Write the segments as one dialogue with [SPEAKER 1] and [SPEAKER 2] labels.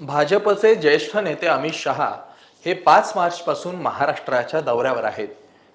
[SPEAKER 1] भाजपचे ज्येष्ठ नेते अमित शहा हे पाच मार्चपासून महाराष्ट्राच्या दौऱ्यावर आहेत.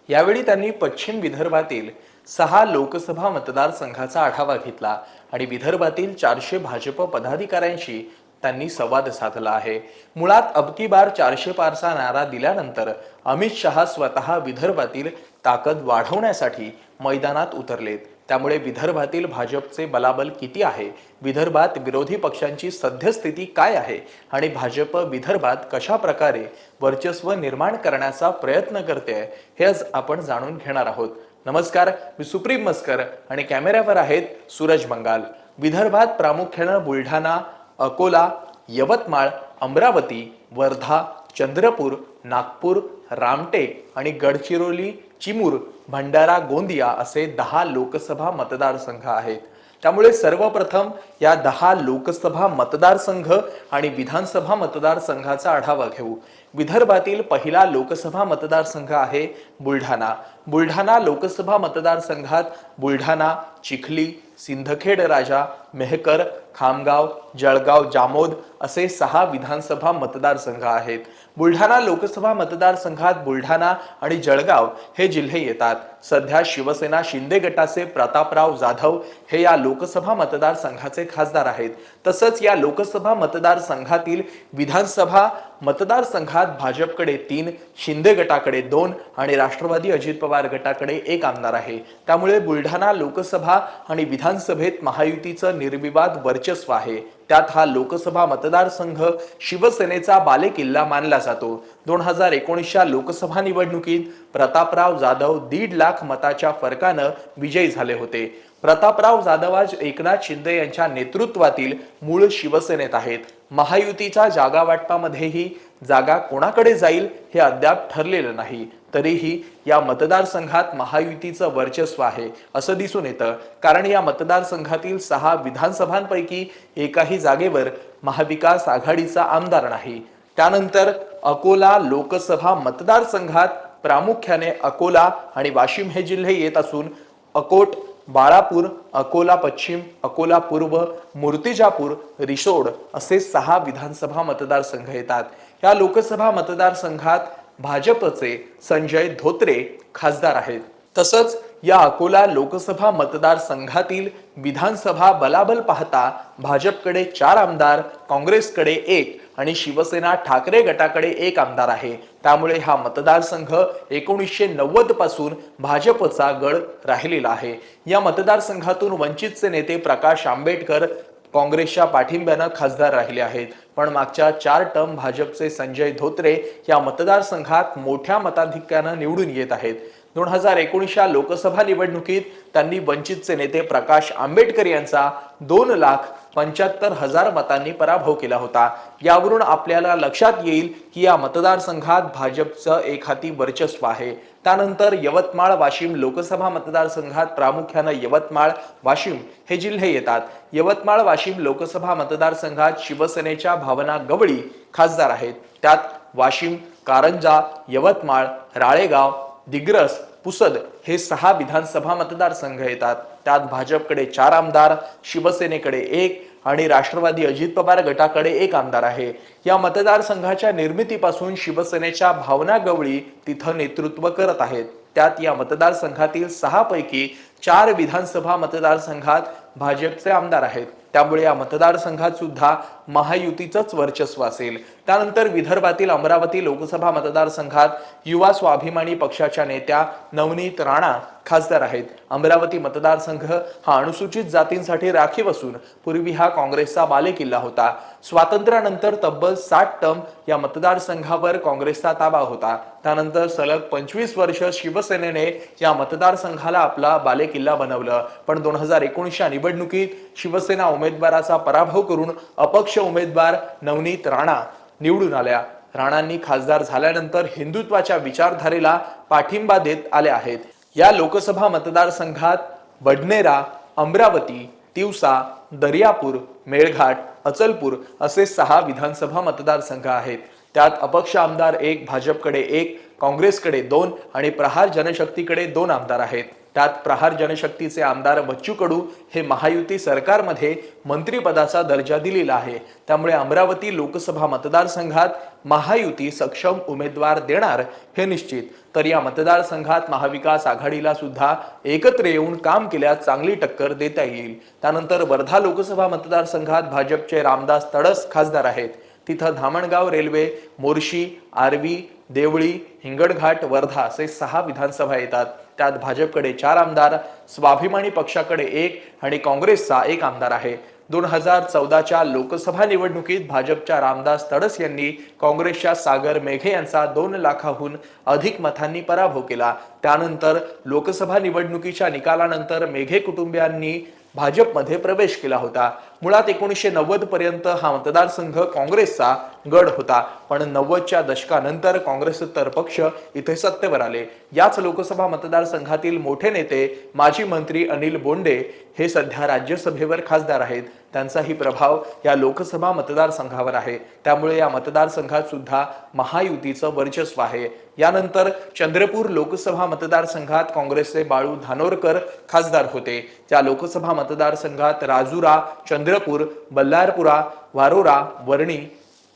[SPEAKER 1] यावेळी त्यांनी पश्चिम विदर्भातील सहा लोकसभा मतदारसंघाचा आढावा घेतला आणि विदर्भातील चारशे भाजप पदाधिकाऱ्यांशी त्यांनी संवाद साधला आहे. मुळात अबकी बार चारशे पारचा नारा दिल्यानंतर अमित शहा स्वतः विदर्भातील ताकद वाढवण्यासाठी मैदानात उतरलेत. त्यामुळे विदर्भातील भाजपचे बलाबल किती आहे? विदर्भात विरोधी पक्षांची सद्यस्थिती काय आहे? आणि भाजप विदर्भात कशा प्रकारे वर्चस्व निर्माण करण्याचा प्रयत्न करते हे आज आपण जाणून घेणार आहोत. नमस्कार मी सुप्रीम मस्कर आणि कॅमेऱ्यावर आहेत सूरज बंगाल विदर्भात प्रामुख्यानं बुलढाणा अकोला यवतमाळ अमरावती वर्धा चंद्रपूर नागपूर रामटेक आणि गडचिरोली चिमूर भंडारा गोंदिया असे दहा लोकसभा मतदारसंघ आहेत. त्यामुळे सर्वप्रथम या दहा लोकसभा मतदारसंघ आणि विधानसभा मतदारसंघाचा आढावा घेऊ. विदर्भातील पहिला लोकसभा मतदारसंघ आहे बुलढाणा. बुलढाणा लोकसभा मतदारसंघात बुलढाणा चिखली सिंदखेड राजा मेहकर खामगाव जळगाव जामोद असे सहा विधानसभा मतदारसंघ आहेत. बुलढाणा लोकसभा मतदारसंघात बुलढाणा आणि जळगाव हे जिल्हे येतात. सध्या शिवसेना शिंदे गटाचे प्रतापराव जाधव हे या लोकसभा मतदारसंघाचे खासदार आहेत. तसंच या लोकसभा मतदारसंघातील विधानसभा मतदारसंघात भाजपकडे तीन शिंदे गटाकडे दोन आणि राष्ट्रवादी अजित पवार गटाकडे एक आमदार आहे. त्यामुळे बुलढाणा लोकसभा आणि विधानसभेत महायुतीचं निर्विवाद वर्चस्व आहे. त्यात हा लोकसभा मतदारसंघ शिवसेनेचा बालेकिल्ला मानला जातो. दोन हजार एकोणीसच्या लोकसभा निवडणुकीत प्रतापराव जाधव दीड लाख मताच्या फरकानं विजयी झाले होते. प्रतापराव जाधव आज एकनाथ शिंदे यांच्या नेतृत्वातील मूळ शिवसेनेत आहेत. महायुतीच्या जागा वाटपामध्येही जागा कोणाकडे जाईल हे अद्याप ठरलेलं नाही. तरीही या मतदारसंघात महायुतीचं वर्चस्व आहे असं दिसून येतं. कारण या मतदारसंघातील सहा विधानसभांपैकी एकाही जागेवर महाविकास आघाडीचा आमदार नाही. त्यानंतर अकोला लोकसभा मतदारसंघात प्रामुख्याने अकोला आणि वाशिम हे जिल्हे येत असून अकोट बाळापूर अकोला पश्चिम अकोला पूर्व मूर्तिजापूर रिसोड असे सहा विधानसभा मतदारसंघ येतात. या लोकसभा मतदारसंघात भाजपचे संजय धोत्रे खासदार आहेत. तसंच या अकोला लोकसभा मतदारसंघातील विधानसभा बलाबल पाहता भाजपकडे चार आमदार काँग्रेसकडे एक आणि शिवसेना ठाकरे गटाकडे एक आमदार आहे. त्यामुळे हा मतदारसंघ एकोणीसशे नव्वदपासून भाजपचा गड राहिलेला आहे. या मतदारसंघातून वंचितचे नेते प्रकाश आंबेडकर काँग्रेसच्या पाठिंब्यानं खासदार राहिले आहेत. पण मागच्या चार टर्म भाजपचे संजय धोत्रे या मतदारसंघात मोठ्या मताधिक्यानं निवडून येत आहेत. दोन हजार एकोणीसच्या लोकसभा निवडणुकीत त्यांनी वंचितचे नेते प्रकाश आंबेडकर यांचा दोन लाख पंच्याहत्तर हजार मतांनी पराभव केला होता. यावरून आपल्याला लक्षात येईल की या मतदारसंघात भाजपचं एक हाती वर्चस्व आहे. त्यानंतर यवतमाळ वाशिम लोकसभा मतदारसंघात प्रामुख्यानं यवतमाळ वाशिम हे जिल्हे येतात. यवतमाळ वाशिम लोकसभा मतदारसंघात शिवसेनेच्या भावना गवळी खासदार आहेत. त्यात वाशिम कारंजा यवतमाळ राळेगाव दिग्रस पुसद हे सहा विधानसभा मतदारसंघ येतात. त्यात भाजपकडे चार आमदार शिवसेनेकडे एक आणि राष्ट्रवादी अजित पवार गटाकडे एक आमदार आहे. या मतदारसंघाच्या निर्मितीपासून शिवसेनेच्या भावना गवळी तिथं नेतृत्व करत आहेत. त्यात या मतदारसंघातील सहा पैकी चार विधानसभा मतदारसंघात भाजपचे आमदार आहेत. त्यामुळे या मतदारसंघात सुद्धा महायुतीचंच वर्चस्व असेल. त्यानंतर विदर्भातील अमरावती लोकसभा मतदारसंघात युवा स्वाभिमानी पक्षाच्या नेत्या नवनीत राणा खासदार आहेत. अमरावती मतदारसंघ हा अनुसूचित जातींसाठी राखीव असून पूर्वी हा काँग्रेसचा बालेकिल्ला होता. स्वातंत्र्यानंतर तब्बल सात टर्म या मतदारसंघावर काँग्रेसचा ताबा होता. त्यानंतर सलग पंचवीस वर्ष शिवसेनेने या मतदारसंघाला आपला बालेकिल्ला बनवलं. पण दोन हजार एकोणीसच्या निवडणुकीत शिवसेना उमेदवाराचा पराभव करून अपक्ष उमेदवार नवनीत राणा निवडून आल्या. राणांनी खासदार झाल्यानंतर हिंदुत्वाच्या विचारधारेला पाठिंबा देत आले आहेत. या लोकसभा मतदारसंघात बडनेरा अमरावती तिवसा दर्यापूर मेळघाट अचलपूर असे सहा विधानसभा मतदारसंघ आहेत. त्यात अपक्ष आमदार एक भाजपकडे एक काँग्रेसकडे दोन आणि प्रहार जनशक्तीकडे दोन आमदार आहेत. त्यात प्रहार जनशक्तीचे आमदार बच्चू कडू हे महायुती सरकारमध्ये मंत्रिपदाचा दर्जा दिलेला आहे. त्यामुळे अमरावती लोकसभा मतदारसंघात महायुती सक्षम उमेदवार देणार हे निश्चित. तर या मतदारसंघात महाविकास आघाडीला सुद्धा एकत्र येऊन काम केल्यास चांगली टक्कर देता येईल. त्यानंतर वर्धा लोकसभा मतदारसंघात भाजपचे रामदास तडस खासदार आहेत. तिथं धामणगाव रेल्वे मोर्शी आर्वी देवळी हिंगणघाट वर्धा असे सहा विधानसभा येतात. त्यात भाजपकडे चार आमदार स्वाभिमानी पक्षाकडे एक आणि काँग्रेसचा एक आमदार आहे. दोन हजार चौदाच्या लोकसभा निवडणुकीत भाजपच्या रामदास तडस यांनी काँग्रेसच्या सागर मेघे यांचा दोन लाखाहून अधिक मतांनी पराभव केला. त्यानंतर लोकसभा निवडणुकीच्या निकालानंतर मेघे कुटुंबियांनी भाजपमध्ये प्रवेश केला होता. मुळात एकोणीसशे नव्वद पर्यंत हा मतदारसंघ काँग्रेसचा गड होता. पण नव्वदच्या दशकानंतर काँग्रेसोत्तर पक्ष इथे सत्तेवर आले. याच लोकसभा मतदारसंघातील मोठे नेते माजी मंत्री अनिल बोंडे हे सध्या राज्यसभेवर खासदार आहेत. त्यांचाही प्रभाव या लोकसभा मतदारसंघावर आहे. त्यामुळे या मतदारसंघात सुद्धा महायुतीचं वर्चस्व आहे. यानंतर चंद्रपूर लोकसभा मतदारसंघात काँग्रेसचे बाळू धानोरकर खासदार होते. त्या लोकसभा मतदारसंघात राजुरा चंद्रपूर बल्लारपुरा वारोरा वर्णी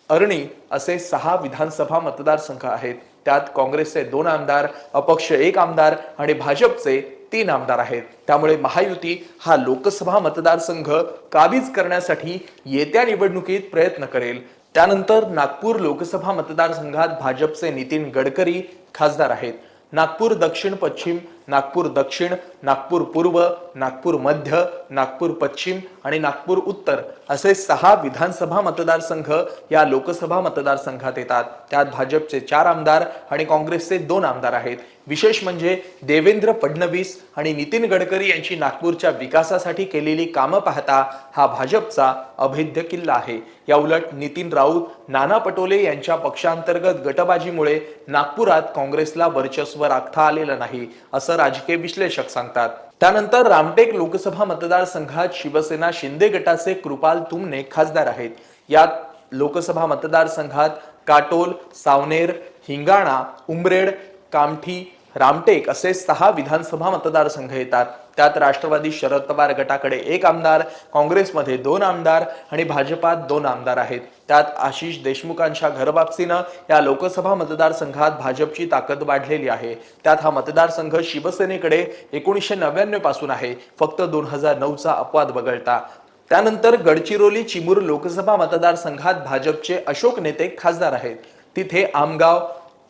[SPEAKER 1] अरणी असे सहा विधानसभा मतदारसंघ आहेत. त्यात काँग्रेसचे दोन आमदार अपक्ष एक आमदार आणि भाजपचे तीन आमदार आहेत. त्यामुळे महायुती हा लोकसभा मतदारसंघ काबीज करण्यासाठी येत्या निवडणुकीत प्रयत्न करेल. त्यानंतर नागपूर लोकसभा मतदारसंघात भाजपचे नितीन गडकरी खासदार आहेत. नागपूर दक्षिण पश्चिम नागपूर दक्षिण नागपूर पूर्व नागपूर मध्य नागपूर पश्चिम आणि नागपूर उत्तर असे सहा विधानसभा मतदारसंघ या लोकसभा मतदारसंघात येतात. त्यात भाजपचे चार आमदार आणि काँग्रेसचे दोन आमदार आहेत. विशेष म्हणजे देवेंद्र फडणवीस आणि नितीन गडकरी यांची नागपूरच्या विकासासाठी केलेली कामं पाहता हा भाजपचा अभेद्य किल्ला आहे. या उलट नितीन राऊत नाना पटोले यांच्या पक्षांतर्गत गटबाजीमुळे नागपुरात काँग्रेसला वर्चस्व राखता आलेलं नाही. असं राजकीय विश्लेषक सांगतात. त्यानंतर रामटेक लोकसभा मतदारसंघात शिवसेना शिंदे गटाचे कृपाल तुमने खासदार आहेत. यात लोकसभा मतदारसंघात काटोल सावनेर हिंगाणा उमरेड कामठी रामटेक असे सहा विधानसभा मतदारसंघ येतात. त्यात राष्ट्रवादी शरद पवार गटाकडे एक आमदार काँग्रेसमध्ये दोन आमदार आणि भाजपात दोन आमदार आहेत. त्यात आशिष देशमुखांच्या घरवापसीनं या लोकसभा मतदारसंघात भाजपची ताकद वाढलेली आहे. त्यात हा मतदारसंघ शिवसेनेकडे एकोणीसशे नव्याण्णवपासून आहे. फक्त दोन हजार नऊचा अपवाद वगळता. त्यानंतर गडचिरोली चिमूर लोकसभा मतदारसंघात भाजपचे अशोक नेते खासदार आहेत. तिथे आमगाव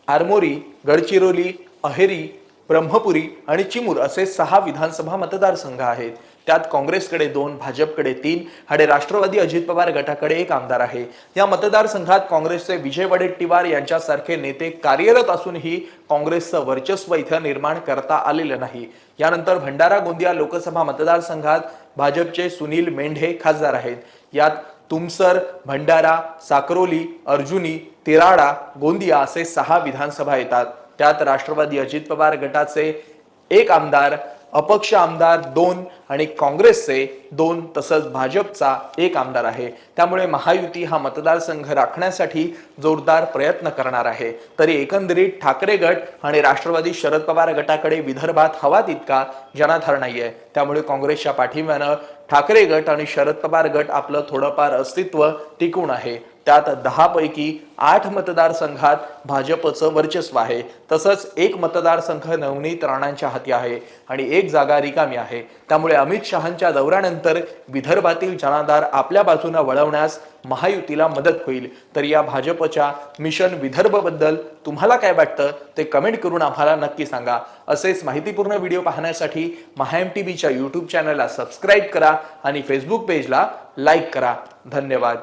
[SPEAKER 1] आरमोरी गडचिरोली अहेरी ब्रह्मपुरी आणि चिमूर असे सहा विधानसभा मतदारसंघ आहेत. त्यात काँग्रेसकडे दोन भाजपकडे तीन आणि राष्ट्रवादी अजित पवार गटाकडे एक आमदार आहे. या मतदारसंघात काँग्रेसचे विजय वडेट्टीवार यांच्यासारखे नेते कार्यरत असूनही काँग्रेसचं वर्चस्व इथं निर्माण करता आलेलं नाही. यानंतर भंडारा गोंदिया लोकसभा मतदारसंघात भाजपचे सुनील मेंढे खासदार आहेत. यात तुमसर भंडारा साकरोली अर्जुनी तिराडा गोंदिया असे सहा विधानसभा येतात. त्यात राष्ट्रवादी अजित पवार गटाचे एक आमदार अपक्ष आमदार दोन आणि काँग्रेसचे दोन तसंच भाजपचा एक आमदार आहे. त्यामुळे महायुती हा मतदारसंघ राखण्यासाठी जोरदार प्रयत्न करणार आहे. तरी एकंदरीत ठाकरे गट आणि राष्ट्रवादी शरद पवार गटाकडे विदर्भात हवा तितका जनाधार नाहीये. त्यामुळे काँग्रेसच्या पाठिंब्यानं ठाकरे गट आणि शरद पवार गट आपलं थोडंफार अस्तित्व टिकून आहे. त्यात दहापैकी आठ मतदारसंघात भाजपचं वर्चस्व आहे. तसंच एक मतदारसंघ नवनीत राणांच्या हाती आहे आणि एक जागा रिकामी आहे. त्यामुळे अमित शहांच्या दौऱ्यानंतर विदर्भातील जनाधार आपल्या बाजूने वळवण्यास महायुतीला मदत होईल. तर या भाजपच्या मिशन विदर्भबद्दल तुम्हाला काय वाटतं ते कमेंट करून आम्हाला नक्की सांगा. असेच माहितीपूर्ण व्हिडिओ पाहण्यासाठी महाएम टी व्हीच्या यूट्यूब चॅनलला सबस्क्राईब करा आणि फेसबुक पेजला लाईक करा. धन्यवाद.